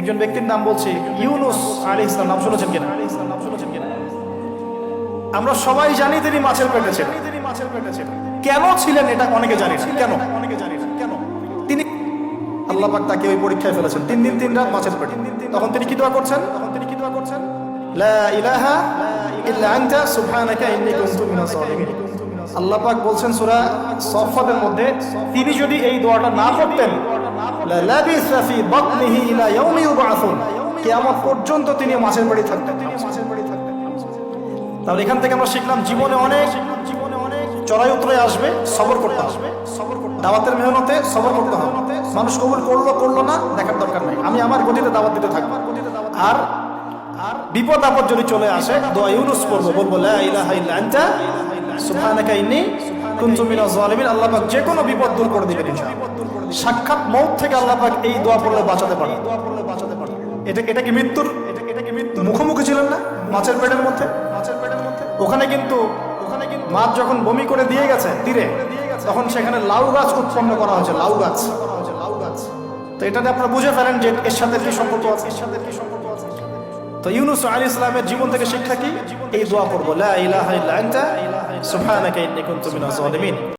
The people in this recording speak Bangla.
একজন ব্যক্তির নাম বলছি ইউনুস আলী ইসলাম নাম শুনেছেন কিনা? আমরা সবাই জানি তিনি মাছের পেটে ছিলেন। তিনি মাছের পেটে ছিলেন কেন ছিলেন এটা অনেকে জানি কেন অনেকে জানি কেন? তিনি আল্লাহ পাক তাকে ওই পরীক্ষায় ফেলেছেন। তিন দিন তিন রাত মাছের পেটে। তখন তিনি কি দোয়া করছেন? তখন তিনি কি দোয়া করছেন লা ইলাহা ইল্লা আনতা, সুবহানাকা ইন্নী কুনতু মিনাজ জালিমিন আল্লাহ পাক বলছেন, সূরা সফফাতের মধ্যে তিনি যদি এই দোয়াটা না করতেন পর্যন্ত তিনি মাছের পেটে থাকতেন তাহলে এখান থেকে আমরা শিখলাম, জীবনে অনেক জীবনে অনেক চড়াই উতরাই আসবে, সবর করতে হবে। সবর করতে দাওয়াতের মেহনতে সবর করতে হবে। মানুষ কবুল করল করল না, দেখার দরকার নাই। আমি আমার গতিতে দাওয়াত দিতে থাকব। আর আর বিপদ আপদ যদি চলে আসে, দোয়া ইউনুস পড়ব, বলব কোনো বিপদ দূর করে আল্লাহ বাঁচাতে এটা এটা কি এটা এটা মুখোমুখি ছিলেন না? মাছের পেটের মধ্যে? মাছের পেটের মধ্যে ওখানে কিন্তু ওখানে কিন্তু মাছ যখন বমি করে দিয়ে গেছে তীরে, তখন সেখানে লাউ গাছ উৎপন্ন করা হয়েছে, লাউ গাছ। লাউ গাছ তো এটাতে আপনারা বুঝে ফেলেন যে এর সাথে কি সম্পর্ক আছে? এর সাথে কি সম্পর্ক তো ইউনুস আলী ইসলামের জীবন থেকে শিক্ষা কি? এই দোয়া করব লা ইলাহা ইল্লা আনতা, সুবহানাকা ইন্নী কুনতু মিনাজ জালিমিন